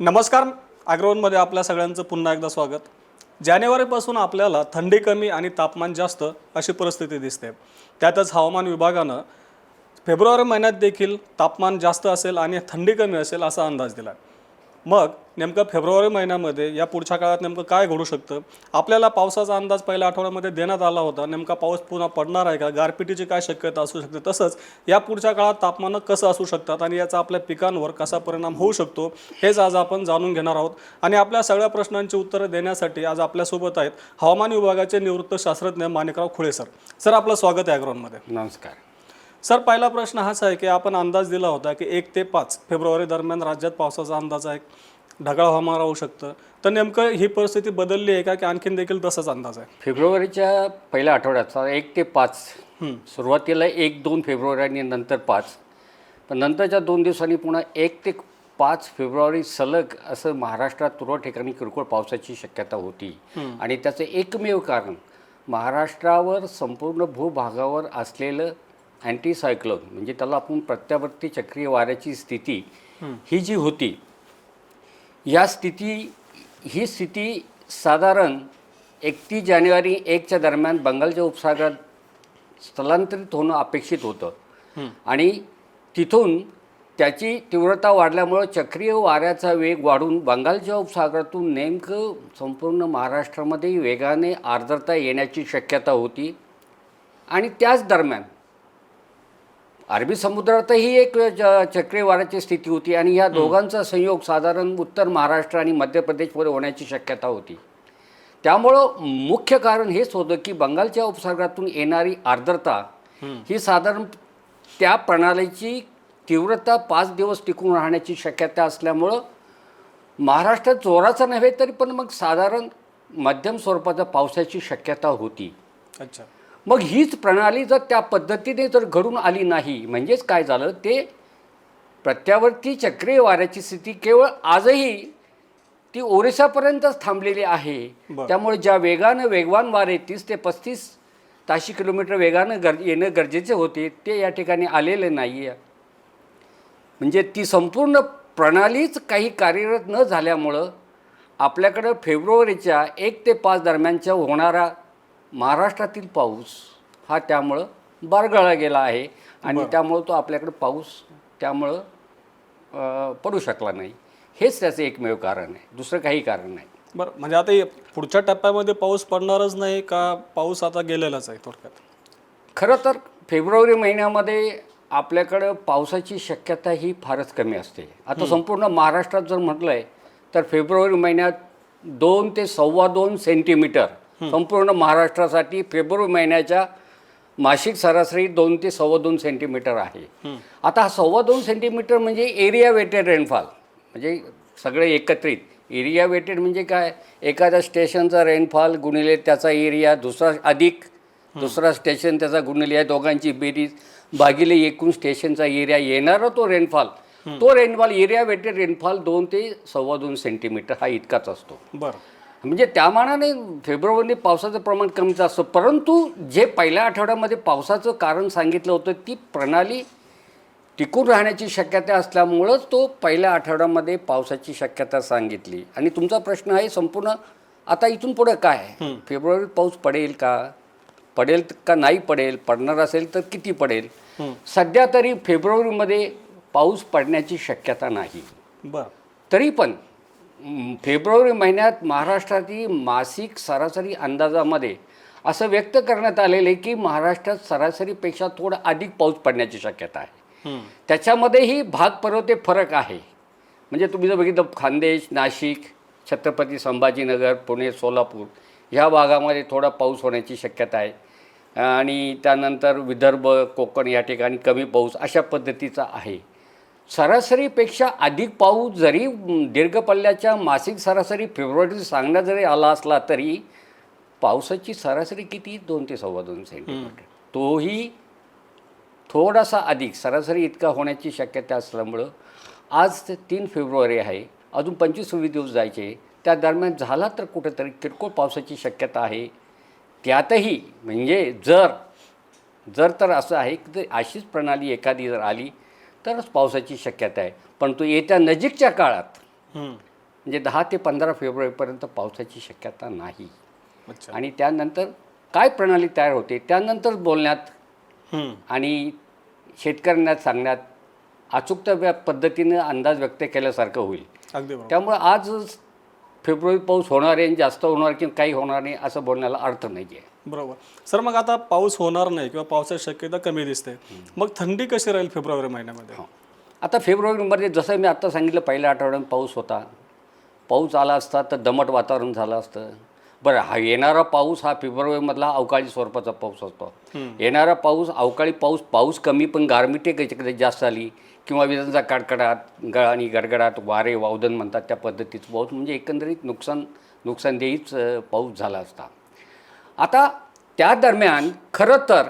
नमस्कार अग्रवनमध्ये आपल्या सगळ्यांचं पुन्हा एकदा स्वागत. जानेवारीपासून आपल्याला थंडी कमी आणि तापमान जास्त अशी परिस्थिती दिसते. त्यातच हवामान विभागानं फेब्रुवारी महिन्यात देखील तापमान जास्त असेल आणि थंडी कमी असेल असा अंदाज दिला मग नेमकं फेब्रुवारी महिन्यामध्ये या पुढच्या काळात नेमकं काय घडू शकतं? आपल्याला पावसाचा अंदाज पहिल्या आठवड्यामध्ये देण्यात आला होता. नेमका पाऊस पुन्हा पडणार आहे का? गारपिटीची काय शक्यता असू शकते? तसंच या पुढच्या काळात तापमानं कसं असू शकतात आणि याचा आपल्या पिकांवर कसा परिणाम होऊ शकतो हेच आज आपण जाणून घेणार आहोत. आणि आपल्या सगळ्या प्रश्नांची उत्तरं देण्यासाठी आज आपल्यासोबत आहेत हवामान विभागाचे निवृत्त शास्त्रज्ञ माणिकराव खुळे सर. सर आपलं स्वागत आहे अग्रवनमध्ये नमस्कार. सर पहिला प्रश्न हाच आहे की आपण अंदाज दिला होता की एक ते पाच फेब्रुवारी दरम्यान राज्यात पावसाचा अंदाज आहे ढगाळ हवामान राहू शकतं. तर नेमकं ही परिस्थिती बदलली आहे का की आणखीन देखील तसंच अंदाज आहे? फेब्रुवारीच्या पहिल्या आठवड्याचा एक ते पाच. सुरुवातीला एक दोन फेब्रुवारी आणि नंतर पाच. पण नंतरच्या दोन दिवसांनी पुन्हा एक ते पाच फेब्रुवारी सलग असं महाराष्ट्रात तुरळक ठिकाणी किरकोळ पावसाची शक्यता होती. आणि त्याचं एकमेव कारण महाराष्ट्रावर संपूर्ण भूभागावर असलेलं अँटी सायक्लोन म्हणजे त्याला आपण प्रत्यावर्ती चक्रीय वाऱ्याची स्थिती ही जी होती या स्थिती ही स्थिती साधारण एकतीस जानेवारी एकच्या दरम्यान बंगालच्या उपसागरात स्थलांतरित होणं अपेक्षित होतं. आणि तिथून त्याची तीव्रता वाढल्यामुळं चक्रीय वाऱ्याचा वेग वाढून बंगालच्या उपसागरातून नेमकं संपूर्ण महाराष्ट्रामध्ये वेगाने आर्द्रता येण्याची शक्यता होती. आणि त्याच दरम्यान अरबी समुद्रातही एक च- चक्रीय वाऱ्याची स्थिती होती आणि या दोघांचा संयोग साधारण उत्तर महाराष्ट्र आणि मध्य प्रदेशमध्ये होण्याची शक्यता होती. त्यामुळं मुख्य कारण हेच होतं की बंगालच्या उपसागरातून येणारी आर्द्रता ही साधारण त्या प्रणालीची तीव्रता पाच दिवस टिकून राहण्याची शक्यता असल्यामुळं महाराष्ट्रात जोराचा नव्हे तरी पण मग साधारण मध्यम स्वरूपाच्या पावसाची शक्यता होती. अच्छा. मग हीच प्रणाली जर त्या पद्धतीने जर घडून आली नाही म्हणजेच काय झालं? ते प्रत्यावर्ती चक्रीय वाऱ्याची स्थिती केवळ आजही ती ओरिसापर्यंतच थांबलेली आहे. त्यामुळे ज्या वेगानं वेगवान वारे तीस ते पस्तीस ताशी किलोमीटर वेगानं गर येणं गरजेचे होते ते या ठिकाणी आलेले नाही आहे म्हणजे ती संपूर्ण प्रणालीच काही कार्यरत न झाल्यामुळं आपल्याकडं फेब्रुवारीच्या एक ते पाच दरम्यानच्या होणारा महाराष्ट्रातील पाऊस हा त्यामुळं बारगळा गेला आहे आणि त्यामुळं तो आपल्याकडं पाऊस त्यामुळं अं, पडू शकला नाही. हेच त्याचं एकमेव कारण आहे. दुसरं काही कारण नाही. बरं म्हणजे आता हे पुढच्या टप्प्यामध्ये पाऊस पडणारच नाही का पाऊस आता गेलेलाच आहे थोडक्यात? खरं तर फेब्रुवारी महिन्यामध्ये आपल्याकडं पावसाची शक्यता ही फारच कमी असते. आता संपूर्ण महाराष्ट्रात जर म्हटलं आहे तर फेब्रुवारी महिन्यात दोन ते सव्वा दोन सेंटीमीटर संपूर्ण महाराष्ट्रासाठी फेब्रुवारी महिन्याच्या मासिक सरासरी दोन ते सव्वा दोन सेंटीमीटर आहे. आता हा सव्वा दोन सेंटीमीटर म्हणजे एरिया वेटेड रेनफॉल म्हणजे सगळे एकत्रित. एरिया वेटेड म्हणजे काय? एखाद्या स्टेशनचा रेनफॉल गुणिले त्याचा एरिया दुसरा अधिक दुसरा स्टेशन त्याचा गुणिले दोघांची बेरीज. भागिले एकूण स्टेशनचा एरिया येणारा तो रेनफॉल. तो रेनफॉल एरिया वेटेड रेनफॉल दोन ते सव्वा दोन सेंटीमीटर हा इतकाच असतो. बरं. म्हणजे त्या मानाने फेब्रुवारीमध्ये पावसाचं प्रमाण कमीच असतं. परंतु जे पहिल्या आठवड्यामध्ये पावसाचं कारण सांगितलं होतं ती प्रणाली टिकून राहण्याची शक्यता असल्यामुळंच तो पहिल्या आठवड्यामध्ये पावसाची शक्यता सांगितली. आणि तुमचा प्रश्न आहे संपूर्ण आता इथून पुढं काय फेब्रुवारीत पाऊस पडेल का? पडेल का नाही पडेल? पडणार असेल तर किती पडेल? सध्या तरी फेब्रुवारीमध्ये पाऊस पडण्याची शक्यता नाही. बरं. तरी पण फेब्रुवारी महिन्यात महाराष्ट्रातील मासिक सरासरी अंदाजामध्ये असं व्यक्त करण्यात आलेलं आहे की महाराष्ट्रात सरासरीपेक्षा थोडा अधिक पाऊस पडण्याची शक्यता आहे. त्याच्यामध्येही भाग पर्वते फरक आहे. म्हणजे तुम्ही जर बघितलं खानदेश नाशिक छत्रपती संभाजीनगर पुणे सोलापूर ह्या भागामध्ये थोडा पाऊस होण्याची शक्यता आहे. आणि त्यानंतर विदर्भ कोकण या ठिकाणी कमी पाऊस अशा पद्धतीचा आहे. सरासरीपेक्षा अधिक पाऊस जरी दीर्घ पल्ल्याच्या मासिक सरासरी फेब्रुवारीत सांगण्यात जरी आला असला तरी पावसाची सरासरी किती? दोन ते सव्वा दोन सेंटीमीटर तोही थोडासा अधिक. सरासरी इतका होण्याची शक्यता असल्यामुळं आज ते तीन फेब्रुवारी आहे. अजून पंचवीस सव्वीस दिवस जायचे. त्या दरम्यान झाला तर कुठेतरी किरकोळ पावसाची शक्यता आहे. त्यातही म्हणजे जर जर तर असं आहे की जर अशीच प्रणाली एखादी जर आली तरच पावसाची शक्यता आहे. पण तो येत्या नजीकच्या काळात. म्हणजे दहा ते पंधरा फेब्रुवारीपर्यंत पावसाची शक्यता नाही. आणि त्यानंतर काय प्रणाली तयार होते त्यानंतर बोलण्यात. आणि शेतकऱ्यांना सांगण्यात अचूकत्या व्या- पद्धतीनं अंदाज व्यक्त केल्यासारखं होईल. त्यामुळे आज फेब्रुवारी पाऊस होणार आहे आणि जास्त होणार किंवा काही होणार नाही असं बोलण्याला अर्थ नाही आहे बरोबर. सर मग आता पाऊस होणार नाही किंवा पावसाची शक्यता कमी दिसते. मग थंडी कशी राहील फेब्रुवारी महिन्यामध्ये? हो. आता फेब्रुवारीमध्ये जसं मी आत्ता सांगितलं पहिल्या आठवड्यात पाऊस होता. पाऊस आला असता तर दमट वातावरण झालं असतं. बरं हा येणारा पाऊस हा फेब्रुवारीमधला अवकाळी स्वरूपाचा पाऊस असतो. येणारा पाऊस अवकाळी पाऊस पाऊस कमी पण गारमिटे कधी जास्त आली. किंवा विजांचा कडकडाट ग आणि गडगडाट वारे वावदन म्हणतात त्या पद्धतीचं पाऊस. म्हणजे एकंदरीत नुकसान नुकसानदेहीच पाऊस झाला असता. आता त्या दरम्यान खरं तर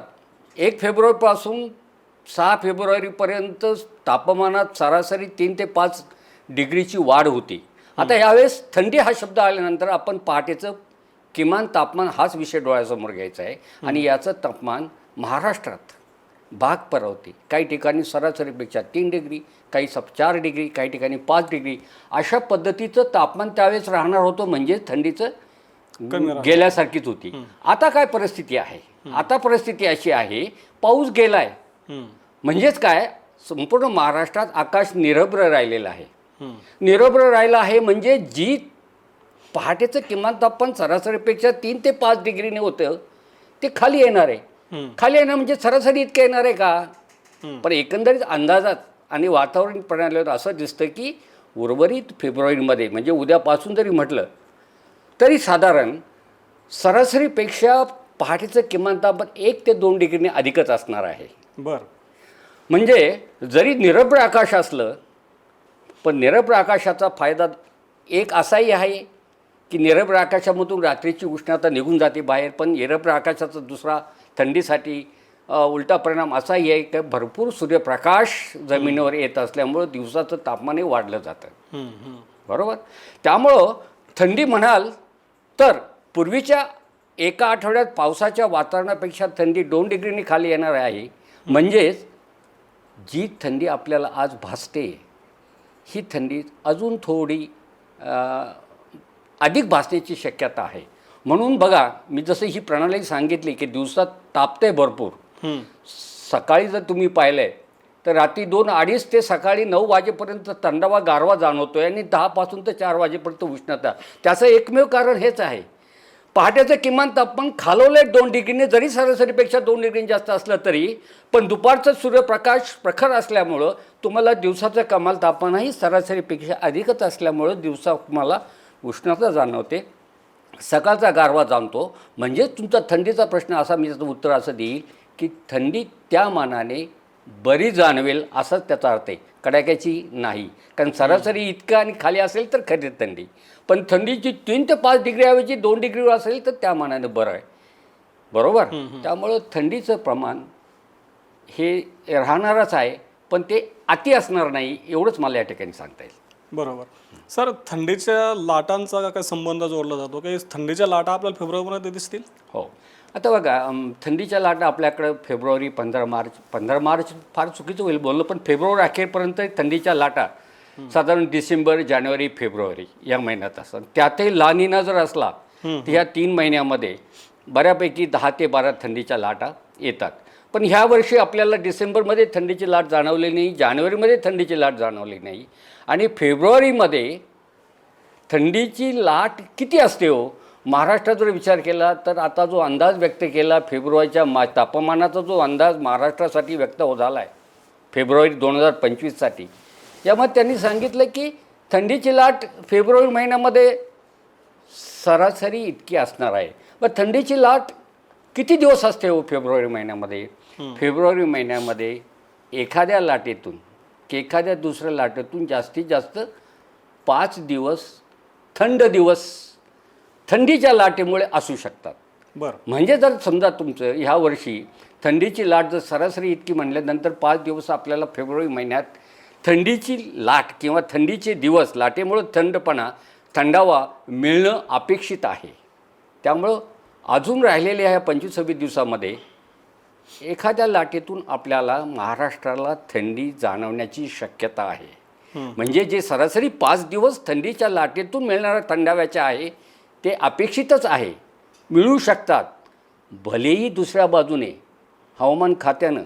एक फेब्रुवारीपासून सहा फेब्रुवारीपर्यंत तापमानात सरासरी तीन ते पाच डिग्रीची वाढ होती. आता यावेळेस थंडी हा शब्द आल्यानंतर आपण पहाटेचं किमान तापमान हाच विषय डोळ्यासमोर घ्यायचा आहे. आणि याचं तापमान महाराष्ट्रात भाग परावते. काही ठिकाणी सरासरीपेक्षा तीन डिग्री काही सब चार डिग्री काही ठिकाणी पाच डिग्री अशा पद्धतीचं तापमान त्यावेळेस राहणार होतं म्हणजे थंडीचं गेल्यासारखीच होती. आता काय परिस्थिती आहे? आता परिस्थिती अशी आहे पाऊस गेलाय. म्हणजेच काय? संपूर्ण महाराष्ट्रात आकाश निरभ्र राहिलेलं आहे. निरभ्र राहिलं आहे म्हणजे जी पहाटेचं किमान तापमान सरासरीपेक्षा तीन ते पाच डिग्रीने होतं ते खाली येणार आहे. खाली येणार म्हणजे सरासरी इतकं येणार आहे का. पण एकंदरीत अंदाजात आणि वातावरण प्रणालीवर असं दिसतं की उर्वरित फेब्रुवारीमध्ये म्हणजे उद्यापासून जरी म्हटलं तरी साधारण सरासरीपेक्षा पहाटेचं किमान तापमान एक ते दोन डिग्रीने अधिकच असणार आहे. बर. म्हणजे जरी निरभ्र आकाश असलं पण निरभ्र आकाशाचा फायदा एक असाही आहे की निरभ्र आकाशामधून रात्रीची उष्णता निघून जाते बाहेर पण निरभ्र आकाशाचा दुसरा थंडीसाठी उलटा परिणाम असाही आहे की भरपूर सूर्यप्रकाश जमिनीवर येत असल्यामुळं दिवसाचं तापमानही वाढलं जातं. बरोबर? त्यामुळं थंडी म्हणाल तर पूर्वीच्या एका आठवड्यात पावसाच्या वातावरणापेक्षा थंडी दोन डिग्रीनी खाली येणार आहे. म्हणजेच जी थंडी आपल्याला आज भासते ही थंडी अजून थोडी अधिक भासण्याची शक्यता आहे. म्हणून बघा मी जसं ही प्रणाली सांगितली की दिवसात तापते भरपूर. सकाळी जर तुम्ही पाहिलंय तर रात्री दोन अडीच ते सकाळी नऊ वाजेपर्यंत थंडावा गारवा जाणवतो आहे आणि दहापासून तर चार वाजेपर्यंत उष्णता. त्याचं एकमेव कारण हेच आहे. पहाटेचं किमान तापमान खालवलं आहे दोन डिग्रीने जरी सरासरीपेक्षा दोन डिग्री जास्त असलं तरी पण दुपारचं सूर्यप्रकाश प्रखर असल्यामुळं तुम्हाला दिवसाचं कमाल तापमानही सरासरीपेक्षा अधिकच असल्यामुळं दिवसा तुम्हाला उष्णता जाणवते. सकाळचा गारवा जाणतो. म्हणजे तुमचा थंडीचा प्रश्न असा मी त्याचं उत्तर असं देईल की थंडी त्या मानाने बरी जाणवेल असंच त्याचा अर्थ आहे. कडाक्याची नाही. कारण सरासरी इतकं आणि खाली असेल तर खरी थंडी. पण थंडीची तीन ते पाच डिग्री ऐवजी दोन डिग्रीवर असेल तर त्या मानाने बरं आहे. बरोबर? त्यामुळं थंडीचं प्रमाण हे राहणारच आहे. पण ते अति असणार नाही एवढंच मला या ठिकाणी सांगता येईल. बरोबर. सर थंडीच्या लाटांचा काय संबंध जोडला जातो? काही थंडीच्या लाटा आपल्याला फेब्रुवारीमध्ये दिसतील? हो. आता बघा थंडीच्या लाटा आपल्याकडं फेब्रुवारी पंधरा मार्च पंधरा मार्च फार चुकीचं होईल बोललं पण फेब्रुवारी अखेरपर्यंत थंडीच्या लाटा साधारण डिसेंबर जानेवारी फेब्रुवारी या महिन्यात असतात. त्यातही लानिना जर असला तर ह्या तीन महिन्यामध्ये बऱ्यापैकी दहा ते बारा थंडीच्या लाटा येतात. पण ह्या वर्षी आपल्याला डिसेंबरमध्ये थंडीची लाट जाणवली नाही जानेवारीमध्ये थंडीची लाट जाणवली नाही. आणि फेब्रुवारीमध्ये थंडीची लाट किती असते हो? महाराष्ट्रात जर विचार केला तर आता जो अंदाज व्यक्त केला फेब्रुवारीच्या मा तापमानाचा जो अंदाज महाराष्ट्रासाठी व्यक्त हो झाला आहे फेब्रुवारी दोन हजार पंचवीससाठी. यामध्ये त्यांनी सांगितलं की थंडीची लाट फेब्रुवारी महिन्यामध्ये सरासरी इतकी असणार आहे. मग थंडीची लाट किती दिवस असते हो फेब्रुवारी महिन्यामध्ये? फेब्रुवारी महिन्यामध्ये एखाद्या लाटेतून की एखाद्या दुसऱ्या लाटेतून जास्तीत जास्त पाच दिवस थंड दिवस थंडीच्या लाटेमुळे असू शकतात. बरं. म्हणजे जर समजा तुमचं ह्या वर्षी थंडीची लाट जर सरासरी इतकी म्हणल्यानंतर पाच दिवस आपल्याला फेब्रुवारी महिन्यात थंडीची लाट किंवा थंडीचे दिवस लाटेमुळं थंडपणा थंडावा मिळणं अपेक्षित आहे. त्यामुळं अजून राहिलेल्या ह्या पंचवीस सव्वीस दिवसामध्ये एखाद्या लाटेतून आपल्याला महाराष्ट्राला थंडी जाणवण्याची शक्यता आहे. म्हणजे जे सरासरी पाच दिवस थंडीच्या लाटेतून मिळणाऱ्या थंडाव्याच्या आहे ते अपेक्षितच आहे. मिळू शकतात. भलेही दुसऱ्या बाजूने हवामान खात्यानं.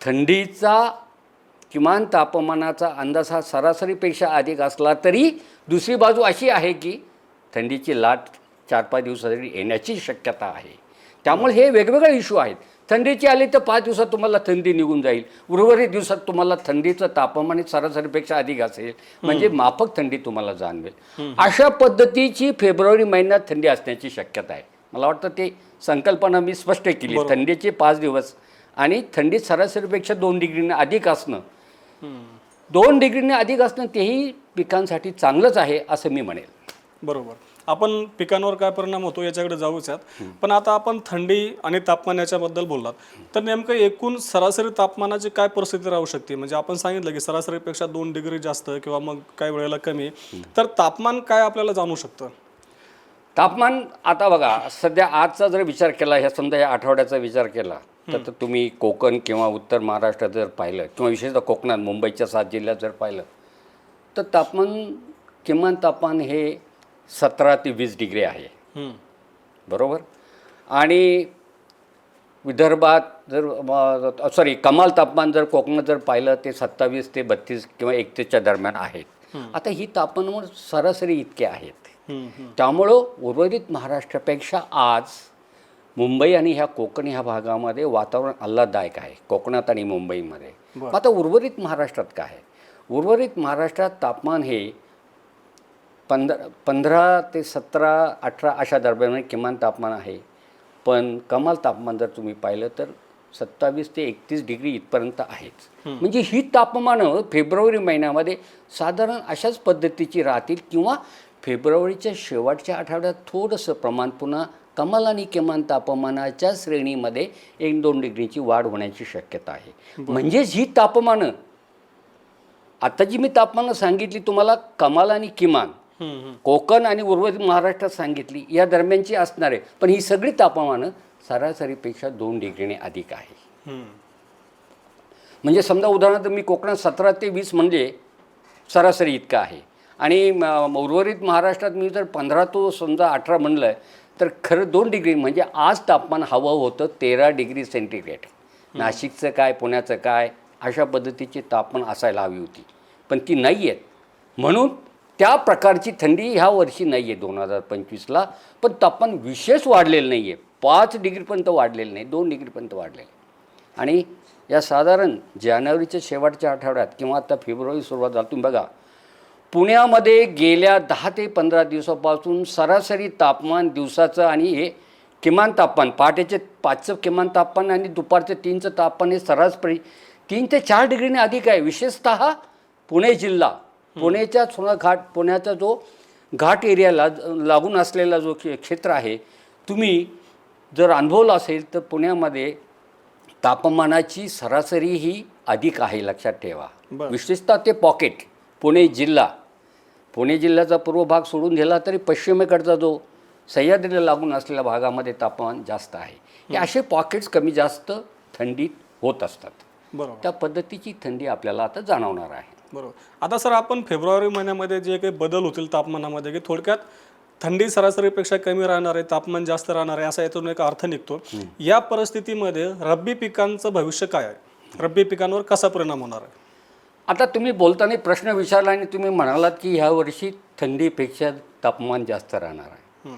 थंडीचा किमान तापमानाचा अंदाज हा सरासरीपेक्षा अधिक असला तरी दुसरी बाजू अशी आहे की थंडीची लाट चार पाच दिवसासाठी येण्याची शक्यता आहे. त्यामुळे हे वेगवेगळे इश्यू आहेत. थंडीची आली तर पाच दिवसात तुम्हाला थंडी निघून जाईल. उर्वरित दिवसात तुम्हाला थंडीचं तापमान सरासरीपेक्षा अधिक असेल. म्हणजे माफक थंडी तुम्हाला जाणवेल. अशा पद्धतीची फेब्रुवारी महिन्यात थंडी असण्याची शक्यता आहे. मला वाटतं ते संकल्पना मी स्पष्ट केली. थंडीचे पाच दिवस आणि थंडी सरासरीपेक्षा दोन डिग्रीने अधिक असणं. दोन डिग्रीने अधिक असणं तेही पिकांसाठी चांगलंच आहे असं मी म्हणेल. बरोबर. आपण पिकांवर काय परिणाम होतो याच्याकडे जाऊच यात. पण आता आपण थंडी आणि तापमान याच्याबद्दल बोललात. तर नेमकं एकूण सरासरी तापमानाची काय परिस्थिती राहू शकते? म्हणजे आपण सांगितलं की सरासरीपेक्षा दोन डिग्री जास्त किंवा मग काही वेळेला कमी. तर तापमान काय आपल्याला जाणू शकतं? तापमान आता बघा सध्या आजचा जर विचार केला ह्या समजा या आठवड्याचा विचार केला तर तर तुम्ही कोकण किंवा उत्तर महाराष्ट्रात जर पाहिलं किंवा विशेषतः कोकणात मुंबईच्या सात जिल्ह्यात जर पाहिलं तर तापमान किमान तापमान हे सतरा ते वीस डिग्री आहे. बरोबर? आणि विदर्भात जर सॉरी कमाल तापमान जर कोकणात जर पाहिलं ते सत्तावीस ते बत्तीस किंवा एकतीसच्या दरम्यान आहेत. आता ही तापमानावर सरासरी इतके आहेत. त्यामुळं उर्वरित महाराष्ट्रापेक्षा आज मुंबई आणि ह्या कोकण ह्या भागामध्ये वातावरण आल्हाददायक आहे कोकणात आणि मुंबईमध्ये. आता उर्वरित महाराष्ट्रात काय आहे? उर्वरित महाराष्ट्रात तापमान हे पंधरा पंधरा ते सतरा अठरा अशा दरम्यान किमान तापमान आहे. पण कमाल तापमान जर तुम्ही पाहिलं तर सत्तावीस ते एकतीस डिग्री इथपर्यंत आहेच. म्हणजे ही तापमानं फेब्रुवारी महिन्यामध्ये साधारण अशाच पद्धतीची राहतील किंवा फेब्रुवारीच्या शेवटच्या आठवड्यात थोडंसं प्रमाण पुन्हा कमाल आणि किमान तापमानाच्या श्रेणीमध्ये एक दोन डिग्रीची वाढ होण्याची शक्यता आहे. म्हणजेच ही तापमानं आता जी मी तापमानं सांगितली तुम्हाला कमाल आणि किमान. कोकण आणि उर्वरित महाराष्ट्रात सांगितली या दरम्यानची असणार आहे. पण ही सगळी तापमानं सरासरीपेक्षा दोन डिग्रीने अधिक आहे. म्हणजे समजा उदाहरणार्थ मी कोकणात सतरा ते वीस म्हणजे सरासरी इतकं आहे. आणि उर्वरित महाराष्ट्रात मी जर पंधरा तो समजा अठरा म्हणलं तर खरं दोन डिग्री म्हणजे आज तापमान हवं होतं तेरा डिग्री सेंटीग्रेड. नाशिकचं काय पुण्याचं काय अशा पद्धतीची तापमान असायला हवी होती. पण ती नाही आहेत म्हणून त्या प्रकारची थंडी ह्या वर्षी नाही आहे दोन हजार पंचवीसला. पण तापमान विशेष वाढलेलं नाही आहे पाच डिग्रीपर्यंत वाढलेलं नाही दोन डिग्रीपर्यंत वाढलेलं. आहे आणि या साधारण जानेवारीच्या शेवटच्या आठवड्यात किंवा आता फेब्रुवारी सुरुवात झाली तुम्ही बघा पुण्यामध्ये गेल्या दहा ते पंधरा दिवसापासून सरासरी तापमान दिवसाचं आणि हे किमान तापमान पहाटेचे पाचचं किमान तापमान आणि दुपारचं तीनचं तापमान हे सरासरी तीन ते चार डिग्रीने अधिक आहे. विशेषतः पुणे जिल्हा. पुण्याच्या सोना घाट पुण्याचा जो घाट एरियाला लागून असलेला जो क्षे- क्षेत्र आहे तुम्ही जर अनुभवलं असेल तर पुण्यामध्ये तापमानाची सरासरी ही अधिक आहे लक्षात ठेवा. विशेषतः ते पॉकेट पुणे जिल्हा. पुणे जिल्ह्याचा पूर्व भाग सोडून दिला तरी पश्चिमेकडचा जो सह्याद्रीला लागून असलेल्या भागामध्ये तापमान जास्त आहे. हे असे पॉकेट्स कमी जास्त थंडीत होत असतात. त्या पद्धतीची थंडी आपल्याला आता जाणवणार आहे. बरोबर. आता सर आपण फेब्रुवारी महिन्यामध्ये जे काही बदल होतील तापमानामध्ये की थोडक्यात थंडी सरासरीपेक्षा कमी राहणार आहे तापमान जास्त राहणार आहे असा यातून एक अर्थ निघतो. या परिस्थितीमध्ये रब्बी पिकांचं भविष्य काय आहे? रब्बी पिकांवर कसा परिणाम होणार आहे? आता तुम्ही बोलताना प्रश्न विचारला आणि तुम्ही म्हणालात की ह्या वर्षी थंडीपेक्षा तापमान जास्त राहणार आहे.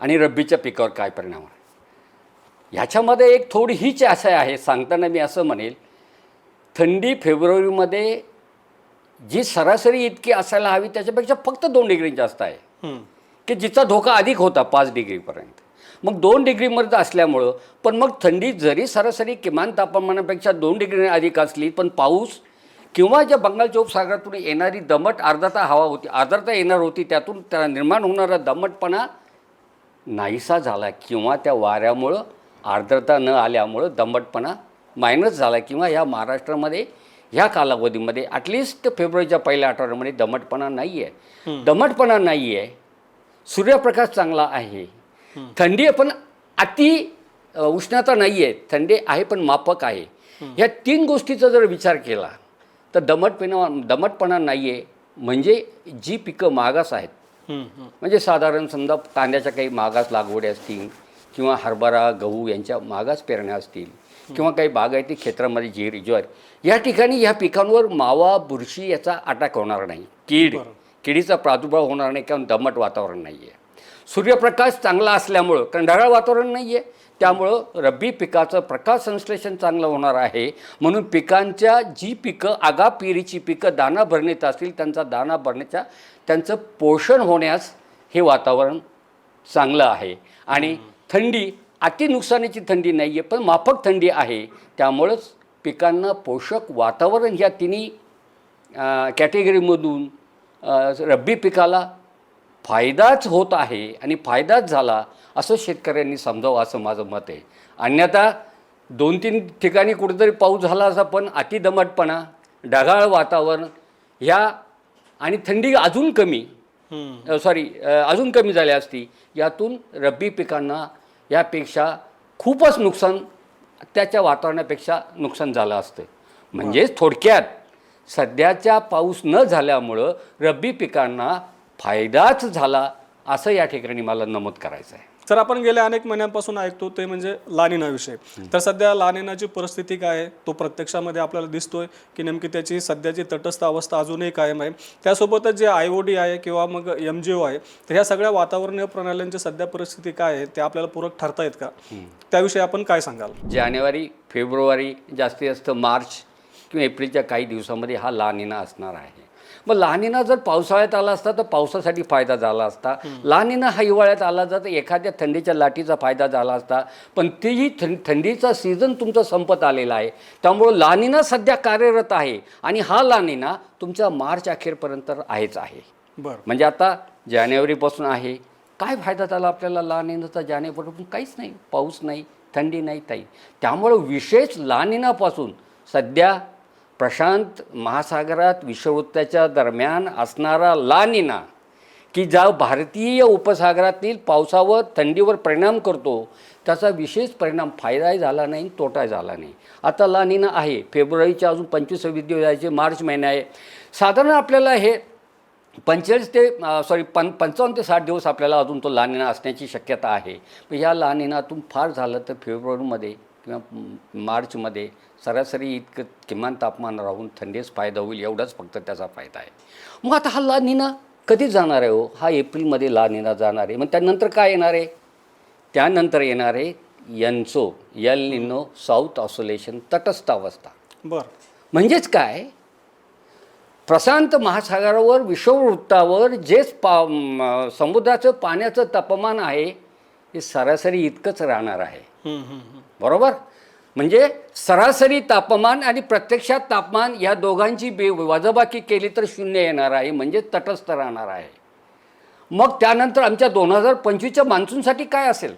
आणि रब्बीच्या पिकावर काय परिणाम आहे? ह्याच्यामध्ये एक थोडी हीच आशा आहे सांगताना मी असं म्हणेल. थंडी फेब्रुवारीमध्ये जी सरासरी इतकी असायला हवी त्याच्यापेक्षा फक्त दोन डिग्री जास्त आहे. की जिचा धोका अधिक होता पाच डिग्रीपर्यंत मग दोन डिग्रीमध्ये असल्यामुळं पण मग थंडी जरी सरासरी किमान तापमानापेक्षा दोन डिग्रीने अधिक असली पण पाऊस किंवा ज्या बंगालच्या उपसागरातून येणारी दमट आर्द्रता हवा होती आर्द्रता येणार होती त्यातून त्या निर्माण होणारा दमटपणा नाहीसा झाला किंवा त्या वाऱ्यामुळं आर्द्रता न आल्यामुळं दमटपणा मायनस झाला किंवा ह्या महाराष्ट्रामध्ये ह्या कालावधीमध्ये ॲटलिस्ट फेब्रुवारीच्या पहिल्या आठवड्यामध्ये दमटपणा नाही आहे दमटपणा नाही आहे सूर्यप्रकाश चांगला आहे. थंडी पण अति उष्णता नाही आहे थंडी आहे पण मापक आहे. ह्या तीन गोष्टीचा जर विचार केला तर दमटपणा दमटपणा नाही आहे म्हणजे जी पिकं मागास आहेत. म्हणजे साधारण समजा कांद्याच्या काही मागास लागवडी असतील किंवा हरभरा गहू यांच्या मागास पेरण्या असतील किंवा काही बागायती क्षेत्रामध्ये जीर ज्वारी या ठिकाणी ह्या पिकांवर मावा बुरशी याचा अटॅक होणार नाही. कीड किडीचा प्रादुर्भाव होणार नाही कारण दमट वातावरण नाही आहे सूर्यप्रकाश चांगला असल्यामुळं कारण ढगाळ वातावरण नाही आहे त्यामुळं रब्बी पिकाचं प्रकाश संश्लेषण चांगलं होणार आहे. म्हणून पिकांच्या जी पिकं आगा पिरीची पिकं दाना भरणीत असतील त्यांचा दाना भरण्याच्या त्यांचं पोषण होण्यास हे वातावरण चांगलं आहे. आणि थंडी अति नुकसानीची थंडी नाही आहे पण माफक थंडी आहे त्यामुळंच पिकांना पोषक वातावरण ह्या तिन्ही कॅटेगरीमधून रब्बी पिकाला फायदाच होत आहे आणि फायदाच झाला असं शेतकऱ्यांनी समजावं असं माझं मत आहे अन्यथा दोन तीन ठिकाणी कुठेतरी पाऊस झाला असा पण अतिदमटपणा ढगाळ वातावरण ह्या आणि थंडी अजून कमी. सॉरी अजून कमी झाली असती यातून रब्बी पिकांना यापेक्षा खूपच नुकसान त्याच्या वातावरणापेक्षा नुकसान झालं असतं. म्हणजेच थोडक्यात सध्याच्या पाऊस न झाल्यामुळं रब्बी पिकांना फायदाच झाला असं या ठिकाणी मला नमूद करायचं आहे तर आपण गेल्या अनेक महिन्यांपासून ऐकतो ते म्हणजे लानिनाविषयी तर सध्या लानिनाची परिस्थिती काय आहे? तो प्रत्यक्षामध्ये आपल्याला दिसतोय की नेमकी त्याची सध्याची तटस्थ अवस्था अजूनही कायम आहे. त्यासोबतच जे आय ओ डी आहे किंवा मग एम जी ओ आहे तर ह्या सगळ्या वातावरणीय प्रणाल्यांची सध्या परिस्थिती काय आहे ते आपल्याला पूरक ठरतायत का? त्याविषयी आपण काय सांगाल? जानेवारी फेब्रुवारी जास्तीत जास्त मार्च किंवा एप्रिलच्या काही दिवसामध्ये हा लानिना असणार आहे. मग लानिना जर पावसाळ्यात आला असता तर पावसासाठी फायदा झाला असता. लानिना हा हिवाळ्यात आला असता तर एखाद्या थंडीच्या लाटीचा फायदा झाला असता. पण तेही थं थंडीचा सीझन तुमचा संपत आलेला आहे. त्यामुळं लानिना सध्या कार्यरत आहे आणि हा लानिना तुमचा मार्च अखेरपर्यंत आहेच आहे. बरं. म्हणजे आता जानेवारीपासून आहे. काय फायदा झाला आपल्याला लहानिनाचा जानेवारीपासून? काहीच नाही. पाऊस नाही थंडी नाही ताई. त्यामुळं विशेष लहानिनापासून सध्या प्रशांत महासागरात विषुववृत्ताच्या दरम्यान असणारा लानिना की ज्या भारतीय उपसागरातील पावसावर थंडीवर परिणाम करतो त्याचा विशेष परिणाम फायदाही झाला नाही तोटाही झाला नाही. आता लानिना आहे. फेब्रुवारीच्या अजून पंचवीस सव्वीस दिवस जायचे मार्च महिना आहे. साधारण आपल्याला हे पंचेचाळीस ते सॉरी पं पंचावन्न ते साठ दिवस आपल्याला अजून तो लानिना असण्याची शक्यता आहे. ह्या लानिनातून फार झालं तर फेब्रुवारीमध्ये किंवा मार्चमध्ये सरासरी इतकं किमान तापमान राहून थंडीच फायदा होईल एवढाच फक्त त्याचा फायदा आहे. मग आता हा लानिना कधी जाणार आहे हो? हा एप्रिलमध्ये लानिना जाणार आहे. मग त्यानंतर काय येणार आहे? त्यानंतर येणार आहे यन्सो यल निनो साऊथ ऑसोलेशन तटस्थ अवस्था बरं. म्हणजेच काय? प्रशांत महासागरावर विषुववृत्तावर जेच पा समुद्राचं पाण्याचं तापमान आहे हे सरासरी इतकंच राहणार आहे. बरोबर? म्हणजे सरासरी तापमान आणि प्रत्यक्षात तापमान या दोघांची बे वजाबाकी केली तर शून्य येणार आहे म्हणजे तटस्थ राहणार आहे. मग त्यानंतर आमच्या दोन हजार पंचवीसच्या मान्सूनसाठी काय असेल.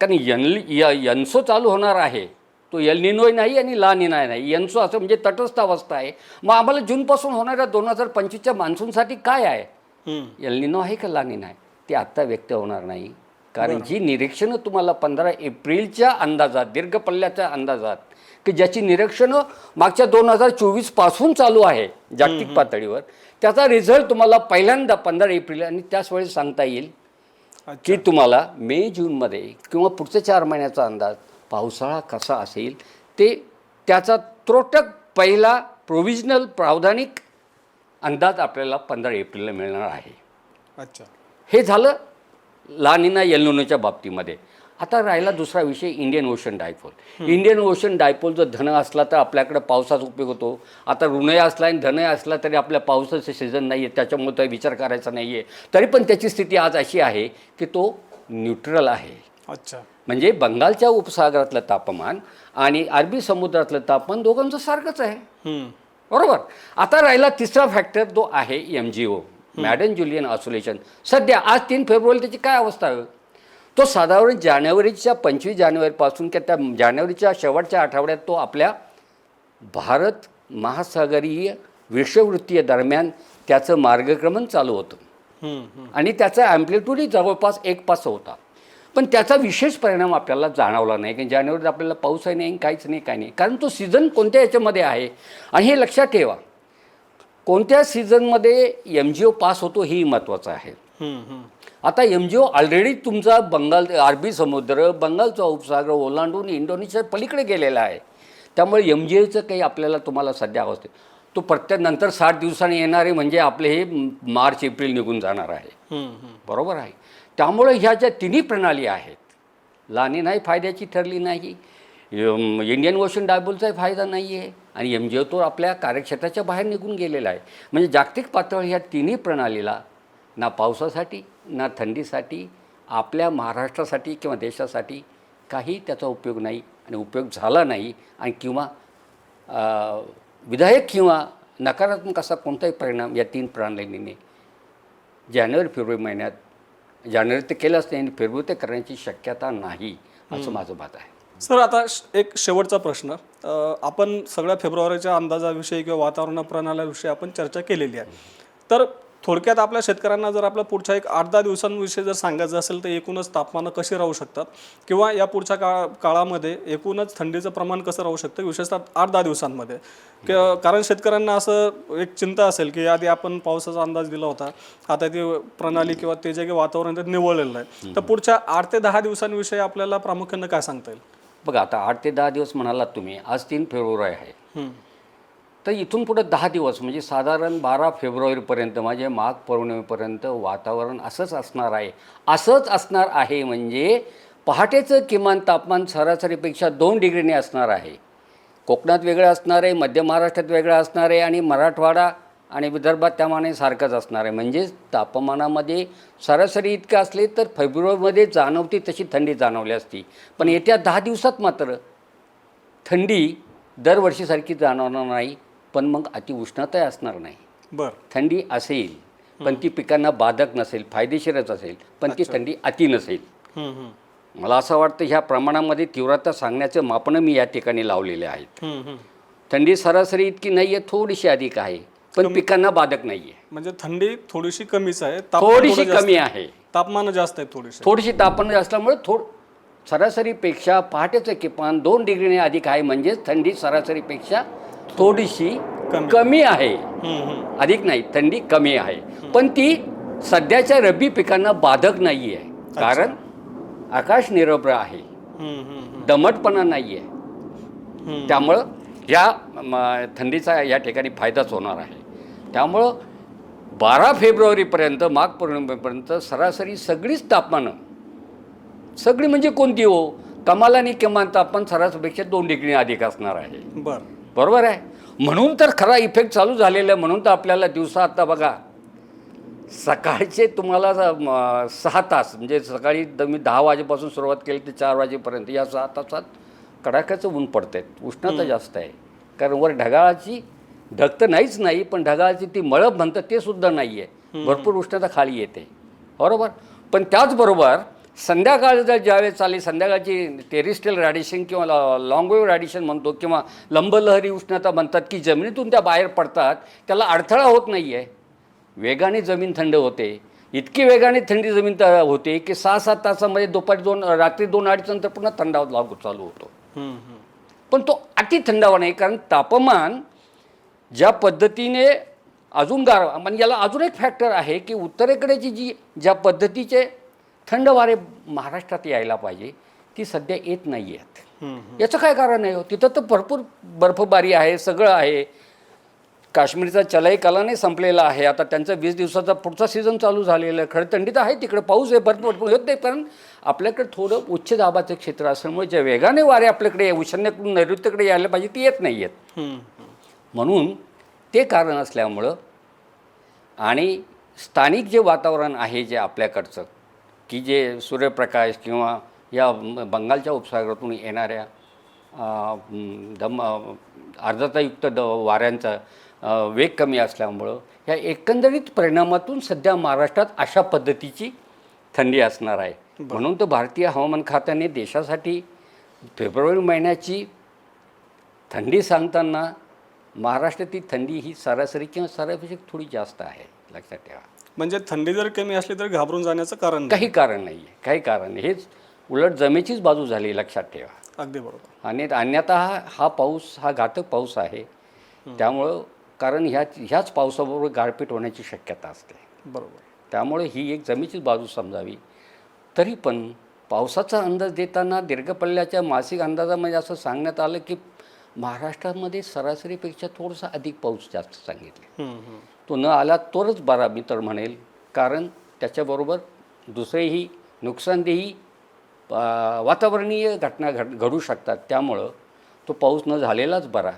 कारण यन य यन्सो चालू होणार आहे. तो एलनिनोय नाही आणि ला निनाय नाही. यन्सो असं म्हणजे तटस्थ अवस्था आहे. मग आम्हाला जूनपासून होणाऱ्या दोन हजार पंचवीसच्या मान्सूनसाठी काय आहे. एलनिनो आहे का ला निना आहे ते आत्ता व्यक्त होणार नाही. कारण जी निरीक्षणं तुम्हाला पंधरा एप्रिलच्या अंदाजात दीर्घ पल्ल्याच्या अंदाजात की ज्याची निरीक्षणं मागच्या दोन हजार चोवीसपासून चालू आहे जागतिक पातळीवर त्याचा रिझल्ट तुम्हाला पहिल्यांदा पंधरा एप्रिल आणि त्याच वेळेस सांगता येईल की तुम्हाला मे जूनमध्ये किंवा पुढच्या चार महिन्याचा अंदाज पावसाळा कसा असेल ते त्याचा त्रोटक पहिला प्रोव्हिजनल प्रावधानिक अंदाज आपल्याला पंधरा एप्रिलला मिळणार आहे. अच्छा. हे झालं लानिना येलनोनोच्या बाबतीमध्ये. आता राहिला दुसरा विषय Indian Ocean dipole Indian Ocean dipole जर धन असला तर आपल्याकडे पावसाचा उपयोग होतो. आता ऋणय असला आणि धनय असला तरी आपल्या पावसाचं सीझन नाही आहे त्याच्यामुळे तो विचार करायचा नाही आहे तरी पण त्याची स्थिती आज अशी आहे की तो न्यूट्रल आहे. अच्छा. म्हणजे बंगालच्या उपसागरातलं तापमान आणि अरबी समुद्रातलं तापमान दोघांचं सारखंच आहे. बरोबर? आता राहिला तिसरा फॅक्टर जो आहे M J O Madden Julian oscillation सध्या आज तीन फेब्रुवारी त्याची काय अवस्था आहे? तो साधारण जानेवारीच्या पंचवीस जानेवारीपासून की त्या जानेवारीच्या शेवटच्या आठवड्यात तो आपल्या भारत महासागरीय विषववृत्तीय दरम्यान त्याचं मार्गक्रमण चालू होतं. आणि त्याचा ॲम्प्लिट्यूडही जवळपास एक पास होता. पण त्याचा विशेष परिणाम आपल्याला जाणवला नाही की जानेवारीत आपल्याला पाऊसही नाही काहीच नाही काही नाही. कारण तो सीझन कोणत्या याच्यामध्ये आहे? आणि हे लक्षात ठेवा कोणत्या सीझनमध्ये एम जी ओ पास होतो हेही महत्त्वाचं आहे. आता एम जी ओ ऑलरेडी तुमचा बंगाल अरबी समुद्र बंगालचा उपसागर ओलांडून इंडोनेशिया पलीकडे गेलेला आहे. त्यामुळे एम जी ओचं काही आपल्याला तुम्हाला सध्या अवस्थे तो प्रत्येक नंतर साठ दिवसांनी येणारे म्हणजे आपले हे मार्च एप्रिल निघून जाणार आहे. बरोबर आहे. त्यामुळे ह्या ज्या तिन्ही प्रणाली आहेत लानी नाही फायद्याची ठरली नाही. इंडियन ओशन डायबोलचाही फायदा नाही आहे आणि एम जी ओ तो आपल्या कार्यक्षेत्राच्या बाहेर निघून गेलेला आहे. म्हणजे जागतिक पातळीवर ह्या तिन्ही प्रणालीला ना पावसासाठी ना थंडीसाठी आपल्या महाराष्ट्रासाठी किंवा देशासाठी काही त्याचा उपयोग नाही आणि उपयोग झाला नाही आणि किंवा विधायक किंवा नकारात्मक असा कोणताही परिणाम या तीन प्रणालींनी जानेवारी फेब्रुवारी महिन्यात जानेवारी ते केलंच नाही आणि फेब्रुवारी ते करण्याची शक्यता नाही असं माझं मत आहे. सर आता एक शेवटचा प्रश्न. आपण सगळ्या फेब्रुवारीच्या अंदाजाविषयी किंवा वातावरण प्रणाल्याविषयी आपण चर्चा केलेली आहे. तर थोडक्यात आपल्या शेतकऱ्यांना जर आपल्या पुढच्या एक आठ दहा दिवसांविषयी जर सांगायचं असेल तर एकूणच तापमानं कशी राहू शकतात? किंवा या पुढच्या काळा काळामध्ये एकूणच थंडीचं प्रमाण कसं राहू शकतं? विशेषतः आठ दहा दिवसांमध्ये. कारण शेतकऱ्यांना असं एक चिंता असेल की आधी आपण पावसाचा अंदाज दिला होता. आता ती प्रणाली किंवा ते जे काही वातावरण ते निवळलेलं आहे. तर पुढच्या आठ ते दहा दिवसांविषयी आपल्याला प्रामुख्यानं काय सांगता येईल? बघा आता आठ ते दहा दिवस म्हणालात तुम्ही आज तीन फेब्रुवारी आहे. तर इथून पुढे दहा दिवस म्हणजे साधारण बारा फेब्रुवारीपर्यंत म्हणजे माघ पौर्णिमेपर्यंत वातावरण असंच असणार आहे. असंच असणार आहे म्हणजे पहाटेचं किमान तापमान सरासरीपेक्षा दोन डिग्रीने असणार आहे. कोकणात वेगळं असणार आहे मध्य महाराष्ट्रात वेगळं असणार आहे आणि मराठवाडा आणि विदर्भात त्यामाने सारखंच असणार आहे. म्हणजेच तापमानामध्ये सरासरी इतकं असले तर फेब्रुवारीमध्ये जाणवती तशी थंडी जाणवली असती. पण येत्या दहा दिवसात मात्र थंडी दरवर्षीसारखी जाणवणार नाही. पण मग अतिउष्णताही असणार नाही. बर. थंडी असेल पण ती पिकांना बाधक नसेल फायदेशीरच असेल पण ती थंडी अति नसेल. मला असं वाटतं ह्या प्रमाणामध्ये तीव्रता सांगण्याचं मापनं मी या ठिकाणी लावलेले आहेत. थंडी सरासरी इतकी नाही आहे थोडीशी अधिक आहे. पण पिकांना बाधक नाही आहे म्हणजे थंडी थोडीशी कमीच आहे तापमान थोडीशी थोडं जास्त- कमी आहे. तापमान जास्त आहे थोडीशी. थोडीशी तापमान असल्यामुळे थोड सरासरीपेक्षा पहाटेचं किमान दोन डिग्रीने अधिक आहे म्हणजेच थंडी सरासरीपेक्षा थोडीशी कमी. कमी आहे. हम्म, हम्म. अधिक नाही थंडी कमी आहे. पण ती सध्याच्या रब्बी पिकांना बाधक नाही आहे कारण आकाश निरभ्र आहे. हम्म, हम्म, दमटपणा नाही आहे हम्म. त्यामुळं या म, थंडीचा या ठिकाणी फायदाच होणार आहे. त्यामुळं बारा फेब्रुवारीपर्यंत माघ पौर्णिमेपर्यंत सरासरी सगळीच तापमानं. सगळी म्हणजे कोणती हो? कमाल आणि किमान तापमान सरासरीपेक्षा दोन डिग्री अधिक असणार आहे. बर. बरोबर आहे? म्हणून तर खरा इफेक्ट चालू झालेला आहे म्हणून तर आपल्याला दिवसा आता बघा सकाळचे तुम्हाला सहा तास म्हणजे सकाळी मी दहा वाजेपासून सुरुवात केली ते चार वाजेपर्यंत या सहा तासात कडाक्याचं ऊन पडते उष्णता जास्त आहे. कारण वर ढगाळाची ढग तर नाहीच नाही पण ढगाळाची ती मळब म्हणतात ते सुद्धा नाही आहे भरपूर उष्णता खाली येते. बरोबर? पण त्याचबरोबर संध्याकाळ जर ज्यावेळेस चालली संध्याकाळची टेरिस्टेल रॅडिशन किंवा लॉंग वेव्ह रॅडिशन म्हणतो किंवा लंबलहरी उष्णता म्हणतात की जमिनीतून त्या बाहेर पडतात त्याला अडथळा होत नाही आहे वेगाने जमीन थंड होते. इतकी वेगाने थंडी जमीन त- होते की सहा सात तासामध्ये दुपारी दोन रात्री दोन अडीच नंतर पुन्हा थंडावा लागू चालू होतो. पण तो अति थंडावा नाही कारण तापमान ज्या पद्धतीने अजून गार म्हणजे याला अजून एक फॅक्टर आहे की उत्तरेकडेची जी ज्या पद्धतीचे थंड वारे महाराष्ट्रात यायला पाहिजे ती सध्या येत नाही आहेत याचं काय कारण आहे हो? तिथं तर भरपूर बर्फबारी आहे सगळं आहे. काश्मीरचा चलाई कालाने संपलेला आहे. आता त्यांचा वीस दिवसाचा पुढचा सीझन चालू झालेला आहे. खरं थंडी तर आहे तिकडे पाऊस आहे भरपूर भरपूर होत नाही. कारण आपल्याकडे थोडं उच्च दाबाचं क्षेत्र असल्यामुळे ज्या वेगाने वारे आपल्याकडे ईशान्येकडून नैऋत्यकडे यायला पाहिजे ती येत नाही आहेत. म्हणून ते कारण असल्यामुळं आणि स्थानिक जे वातावरण आहे जे आपल्याकडचं की जे सूर्यप्रकाश किंवा या बंगालच्या उपसागरातून येणाऱ्या दम आर्द्रतायुक्त द वाऱ्यांचा वेग कमी असल्यामुळं ह्या एकंदरीत परिणामातून सध्या महाराष्ट्रात अशा पद्धतीची थंडी असणार आहे. म्हणून तर भारतीय हवामान खात्याने देशासाठी फेब्रुवारी महिन्याची थंडी सांगताना महाराष्ट्रातील थंडी ही सरासरी किंवा सरासरी थोडी जास्त आहे लक्षात ठेवा. म्हणजे थंडी जर कमी असली तर घाबरून जाण्याचं कारण काही कारण नाही आहे काही कारण नाही. हेच उलट जमेचीच बाजू झाली लक्षात ठेवा. अगदी बरोबर. आणि अन्यथा हा पाऊस हा घातक पाऊस आहे. त्यामुळं कारण ह्याच ह्याच पावसाबरोबर गारपीट होण्याची शक्यता असते. बरोबर. त्यामुळे ही एक जमेचीच बाजू समजावी. तरी पण पावसाचा अंदाज देताना दीर्घ पल्ल्याच्या मासिक अंदाजामध्ये असं सांगण्यात आलं की महाराष्ट्रामध्ये सरासरीपेक्षा थोडासा अधिक पाऊस जास्त सांगितले. तो न आला तरच बरा मी तर म्हणेल कारण त्याच्याबरोबर दुसरेही नुकसानदेही वातावरणीय घटना घड घडू शकतात त्यामुळं तो पाऊस न झालेलाच बरा.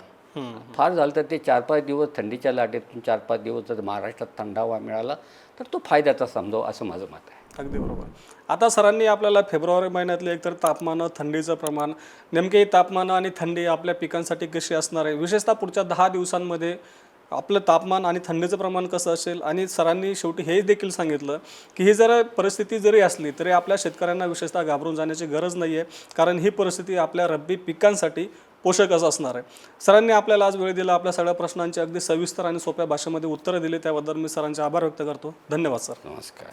फार झालं तर ते चार पाच दिवस थंडीच्या लाटेतून चार पाच दिवस जर महाराष्ट्रात थंडावा मिळाला तर तो फायद्याचा समजावं असं माझं मत आहे अगदी बरोबर. आता सरांनी आपल्याला फेब्रुवारी महिन्यातले एकतर तापमानं थंडीचं प्रमाण नेमके तापमानं आणि थंडी आपल्या पिकांसाठी कशी असणार आहे? विशेषतः पुढच्या दहा दिवसांमध्ये आपलं तापमान आणि थंडीचं प्रमाण कसं असेल? आणि सरांनी शेवटी हे देखील सांगितलं की ही जर परिस्थिती जरी असली तरी आपल्या शेतकऱ्यांना विशेषतः घाबरून जाण्याची गरज नाही आहे कारण ही परिस्थिती आपल्या रब्बी पिकांसाठी पोषकच असणार आहे. सरांनी आपल्याला आज वेळ दिला आपल्या सगळ्या प्रश्नांची अगदी सविस्तर आणि सोप्या भाषेमध्ये उत्तरं दिली त्याबद्दल मी सरांचे आभार व्यक्त करतो. धन्यवाद सर. नमस्कार.